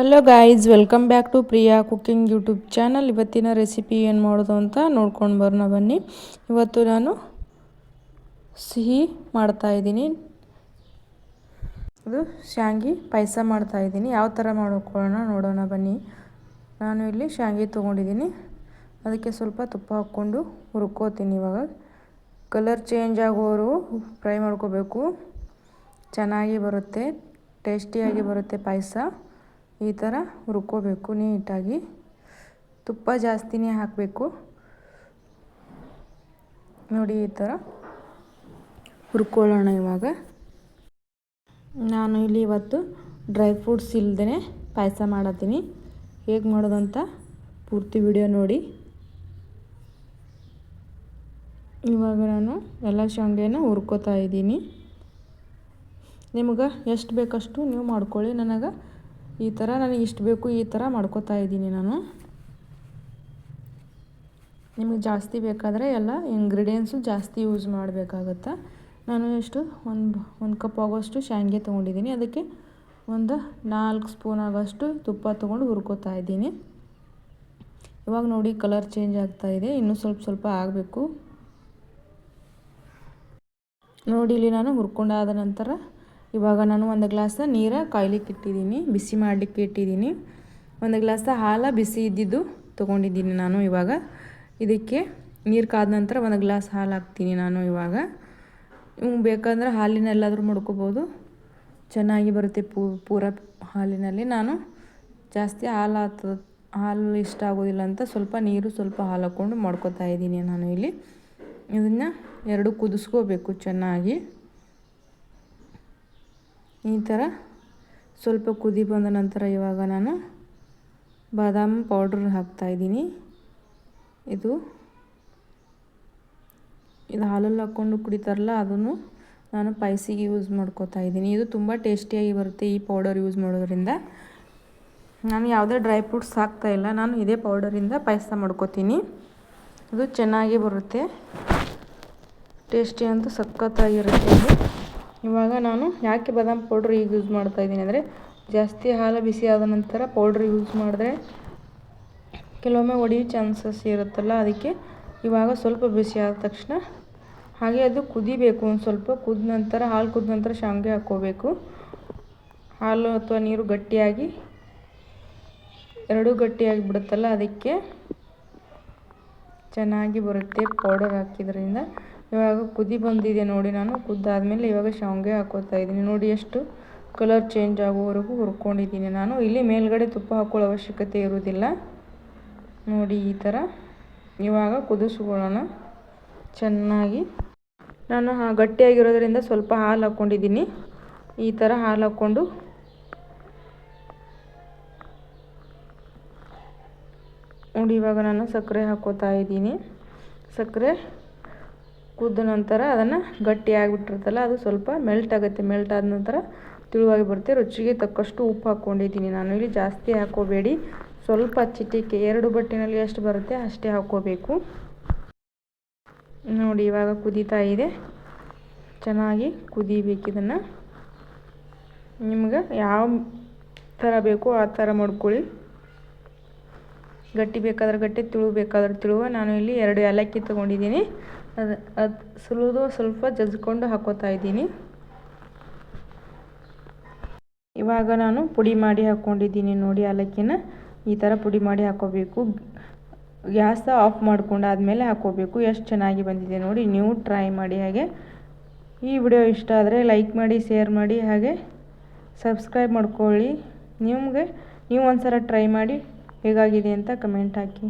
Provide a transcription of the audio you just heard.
Hello guys welcome back to Priya cooking YouTube channel ಇವತ್ತಿನ recipe ಏನು ಮಾಡೋದು ಅಂತ ನೋಡ್ಕೊಂಡು ಬರೋಣ ಬನ್ನಿ. ಇವತ್ತು ನಾನು ಸಿಹಿ ಮಾಡ್ತಾಯಿದ್ದೀನಿ ಇದು ಶಾಂಗಿ ಪಾಯಸ ಮಾಡ್ತಾಯಿದ್ದೀನಿ ಯಾವ ಥರ ಮಾಡ್ಕೊಳ್ಳೋಣ ನೋಡೋಣ ಬನ್ನಿ. ನಾನು ಇಲ್ಲಿ ಶಾಂಗಿ ತೊಗೊಂಡಿದ್ದೀನಿ. ಅದಕ್ಕೆ ಸ್ವಲ್ಪ ತುಪ್ಪ ಹಾಕ್ಕೊಂಡು ಹುರ್ಕೋತೀನಿ ಇವಾಗ. ಕಲರ್ ಚೇಂಜ್ ಆಗೋರು ಫ್ರೈ ಮಾಡ್ಕೋಬೇಕು. ಚೆನ್ನಾಗಿ ಬರುತ್ತೆ ಟೇಸ್ಟಿಯಾಗಿ ಬರುತ್ತೆ ಪಾಯಸ. ಈ ಥರ ಹುರ್ಕೋಬೇಕು ನೀಟಾಗಿ. ತುಪ್ಪ ಜಾಸ್ತಿನೇ ಹಾಕಬೇಕು. ನೋಡಿ ಈ ಥರ ಹುರ್ಕೊಳ್ಳೋಣ ಇವಾಗ. ನಾನು ಇಲ್ಲಿ ಇವತ್ತು ಡ್ರೈ ಫ್ರೂಟ್ಸ್ ಇಲ್ಲದೇ ಪಾಯಸ ಮಾಡತ್ತೀನಿ. ಹೇಗೆ ಮಾಡೋದಂತ ಪೂರ್ತಿ ವಿಡಿಯೋ ನೋಡಿ. ಇವಾಗ ನಾನು ಎಲ್ಲ ಶಾವಿಗೆನ ಹುರ್ಕೋತಾ ಇದ್ದೀನಿ. ನಿಮ್ಗೆ ಎಷ್ಟು ಬೇಕಷ್ಟು ನೀವು ಮಾಡ್ಕೊಳ್ಳಿ ನನಗೆ. ಈ ಥರ ನನಗೆ ಇಷ್ಟು ಬೇಕು ಈ ಥರ ಮಾಡ್ಕೋತಾ ಇದ್ದೀನಿ ನಾನು. ನಿಮಗೆ ಜಾಸ್ತಿ ಬೇಕಾದರೆ ಎಲ್ಲ ಇಂಗ್ರೀಡಿಯೆಂಟ್ಸು ಜಾಸ್ತಿ ಯೂಸ್ ಮಾಡಬೇಕಾಗತ್ತೆ? ನಾನು ಎಷ್ಟು ಒಂದು ಒಂದು ಕಪ್ ಆಗೋಷ್ಟು ಶಾವಿಗೆ ತೊಗೊಂಡಿದ್ದೀನಿ. ಅದಕ್ಕೆ ಒಂದು ನಾಲ್ಕು ಸ್ಪೂನ್ ಆಗೋಷ್ಟು ತುಪ್ಪ ತೊಗೊಂಡು ಹುರ್ಕೋತಾ ಇದ್ದೀನಿ. ಇವಾಗ ನೋಡಿ ಕಲರ್ ಚೇಂಜ್ ಆಗ್ತಾ ಇದೆ. ಇನ್ನೂ ಸ್ವಲ್ಪ ಸ್ವಲ್ಪ ಆಗಬೇಕು. ನೋಡಿ ಇಲ್ಲಿ ನಾನು ಹುರ್ಕೊಂಡಾದ ನಂತರ ಇವಾಗ ನಾನು ಒಂದು ಗ್ಲಾಸ್ ನೀರು ಕಾಯ್ಲಿಕ್ಕೆ ಇಟ್ಟಿದ್ದೀನಿ, ಬಿಸಿ ಮಾಡಲಿಕ್ಕೆ ಇಟ್ಟಿದ್ದೀನಿ. ಒಂದು ಗ್ಲಾಸ್ ಹಾಲು ಬಿಸಿ ಇದ್ದಿದ್ದು ತೊಗೊಂಡಿದ್ದೀನಿ ನಾನು ಇವಾಗ. ಇದಕ್ಕೆ ನೀರು ಕಾದ ನಂತರ ಒಂದು ಗ್ಲಾಸ್ ಹಾಲು ಹಾಕ್ತೀನಿ ನಾನು ಇವಾಗ. ಇವು ಬೇಕಂದ್ರೆ ಹಾಲಿನಲ್ಲಾದರೂ ಮಾಡ್ಕೋಬೋದು. ಚೆನ್ನಾಗಿ ಬರುತ್ತೆ ಪೂರ ಹಾಲಿನಲ್ಲಿ. ನಾನು ಜಾಸ್ತಿ ಹಾಲು ಆಗ್ತದೆ ಹಾಲು ಇಷ್ಟ ಆಗೋದಿಲ್ಲ ಅಂತ ಸ್ವಲ್ಪ ನೀರು ಸ್ವಲ್ಪ ಹಾಲು ಹಾಕ್ಕೊಂಡು ಮಾಡ್ಕೋತಾ ಇದ್ದೀನಿ ನಾನು ಇಲ್ಲಿ. ಇದನ್ನು ಎರಡು ಕುದಿಸ್ಕೋಬೇಕು ಚೆನ್ನಾಗಿ. ಈ ಥರ ಸ್ವಲ್ಪ ಕುದಿ ಬಂದ ನಂತರ ಇವಾಗ ನಾನು ಬಾದಾಮಿ ಪೌಡ್ರ್ ಹಾಕ್ತಾಯಿದ್ದೀನಿ ಇದು ಇದು ಹಾಲಲ್ಲಿ ಹಾಕ್ಕೊಂಡು ಕುಡಿತಾರಲ್ಲ ಅದನ್ನು ನಾನು ಪಾಯಸಿಗೆ ಯೂಸ್ ಮಾಡ್ಕೋತಾ ಇದ್ದೀನಿ. ಇದು ತುಂಬ ಟೇಸ್ಟಿಯಾಗಿ ಬರುತ್ತೆ ಈ ಪೌಡರ್ ಯೂಸ್ ಮಾಡೋದ್ರಿಂದ. ನಾನು ಯಾವುದೇ ಡ್ರೈ ಫ್ರೂಟ್ಸ್ ಹಾಕ್ತಾಯಿಲ್ಲ ನಾನು ಇದೇ ಪೌಡರಿಂದ ಪಾಯಸ ಮಾಡ್ಕೋತೀನಿ. ಅದು ಚೆನ್ನಾಗಿ ಬರುತ್ತೆ. ಟೇಸ್ಟಿ ಅಂತೂ ಸಖತ್ತಾಗಿರುತ್ತೆ ಇವಾಗ ನಾನು ಯಾಕೆ ಬಾದಾಮ್ ಪೌಡ್ರ್ ಈಗ ಯೂಸ್ ಮಾಡ್ತಾ ಇದ್ದೀನಿ ಅಂದರೆ ಜಾಸ್ತಿ ಹಾಲು ಬಿಸಿ ಆದ ನಂತರ ಪೌಡ್ರ್ ಯೂಸ್ ಮಾಡಿದ್ರೆ ಕೆಲವೊಮ್ಮೆ ಒಡೆಯೋ ಚಾನ್ಸಸ್ ಇರುತ್ತಲ್ಲ, ಅದಕ್ಕೆ ಇವಾಗ ಸ್ವಲ್ಪ ಬಿಸಿ ಆದ ತಕ್ಷಣ ಹಾಗೆ ಅದು ಕುದಿಬೇಕು, ಒಂದು ಸ್ವಲ್ಪ ಕುದ ನಂತರ, ಹಾಲು ಕುದ ನಂತರ ಶಾವಿಗೆ ಹಾಕ್ಕೋಬೇಕು. ಹಾಲು ಅಥವಾ ನೀರು ಗಟ್ಟಿಯಾಗಿ, ಎರಡೂ ಗಟ್ಟಿಯಾಗಿ ಬಿಡುತ್ತಲ್ಲ, ಅದಕ್ಕೆ ಚೆನ್ನಾಗಿ ಬರುತ್ತೆ ಪೌಡರ್ ಹಾಕಿದ್ರಿಂದ. ಇವಾಗ ಕುದಿ ಬಂದಿದೆ ನೋಡಿ ನಾನು. ಕುದ್ದಾದಮೇಲೆ ಇವಾಗ ಶಾವಿಗೆ ಹಾಕೋತಾ ಇದ್ದೀನಿ. ನೋಡಿ ಎಷ್ಟು ಕಲರ್ ಚೇಂಜ್ ಆಗೋವರೆಗೂ ಹುರ್ಕೊಂಡಿದ್ದೀನಿ ನಾನು. ಇಲ್ಲಿ ಮೇಲ್ಗಡೆ ತುಪ್ಪ ಹಾಕೊಳ್ಳೋ ಅವಶ್ಯಕತೆ ಇರೋದಿಲ್ಲ ನೋಡಿ ಈ ಥರ ಇವಾಗ ಕುದಿಸ್ಕೊಳ್ಳೋಣ. ಚೆನ್ನಾಗಿ. ನಾನು ಗಟ್ಟಿಯಾಗಿರೋದ್ರಿಂದ ಸ್ವಲ್ಪ ಹಾಲು ಹಾಕ್ಕೊಂಡಿದ್ದೀನಿ ಈ ಥರ ಹಾಲು ಹಾಕ್ಕೊಂಡು. ನೋಡಿ ಇವಾಗ ನಾನು ಸಕ್ಕರೆ ಹಾಕೋತಾ ಇದ್ದೀನಿ. ಸಕ್ಕರೆ ಕುದ್ದ ನಂತರ ಅದನ್ನು ಗಟ್ಟಿ ಆಗಿಬಿಟ್ಟಿರುತ್ತಲ್ಲ ಅದು ಸ್ವಲ್ಪ ಮೆಲ್ಟ್ ಆಗುತ್ತೆ. ಮೆಲ್ಟ್ ಆದ ನಂತರ ತಿಳುವಾಗಿ ಬರುತ್ತೆ. ರುಚಿಗೆ ತಕ್ಕಷ್ಟು ಉಪ್ಪು ಹಾಕ್ಕೊಂಡಿದ್ದೀನಿ ನಾನು. ಇಲ್ಲಿ ಜಾಸ್ತಿ ಹಾಕೋಬೇಡಿ. ಸ್ವಲ್ಪ ಚಿಟಿಕೆ, ಎರಡು ಬಟ್ಟಿನಲ್ಲಿ ಎಷ್ಟು ಬರುತ್ತೆ ಅಷ್ಟೇ ಹಾಕ್ಕೋಬೇಕು ನೋಡಿ, ಇವಾಗ ಕುದೀತಾ ಇದೆ. ಚೆನ್ನಾಗಿ ಕುದಿಬೇಕು ಇದನ್ನು. ನಿಮ್ಗೆ ಯಾವ ಥರ ಬೇಕೋ ಆ ಥರ ಮಾಡ್ಕೊಳ್ಳಿ. ಗಟ್ಟಿ ಬೇಕಾದ್ರೆ ಗಟ್ಟಿ, ತಿಳು ಬೇಕಾದ್ರೆ ತಿಳುವ. ನಾನು ಇಲ್ಲಿ ಎರಡು ಏಲಕ್ಕಿ ತೊಗೊಂಡಿದ್ದೀನಿ. ಅದು ಅದು ಸುಲಿದು ಸ್ವಲ್ಪ ಜಜ್ಕೊಂಡು ಹಾಕೋತಾ ಇದ್ದೀನಿ. ಇವಾಗ ನಾನು ಪುಡಿ ಮಾಡಿ ಹಾಕ್ಕೊಂಡಿದ್ದೀನಿ ನೋಡಿ ಏಲಕ್ಕಿನ ಈ ಥರ ಪುಡಿ ಮಾಡಿ ಹಾಕೋಬೇಕು. ಗ್ಯಾಸ ಆಫ್ ಮಾಡ್ಕೊಂಡಾದಮೇಲೆ ಹಾಕೋಬೇಕು. ಎಷ್ಟು ಚೆನ್ನಾಗಿ ಬಂದಿದೆ ನೋಡಿ, ನೀವು ಟ್ರೈ ಮಾಡಿ ಹಾಗೆ. ಈ ವಿಡಿಯೋ ಇಷ್ಟ ಆದರೆ ಲೈಕ್ ಮಾಡಿ, ಶೇರ್ ಮಾಡಿ ಹಾಗೆ ಸಬ್ಸ್ಕ್ರೈಬ್ ಮಾಡ್ಕೊಳ್ಳಿ. ನಿಮಗೆ, ನೀವು ಒಂದು ಸಲ ಟ್ರೈ ಮಾಡಿ ಹೇಗಾಗಿದೆ ಅಂತ ಕಮೆಂಟ್ ಹಾಕಿ.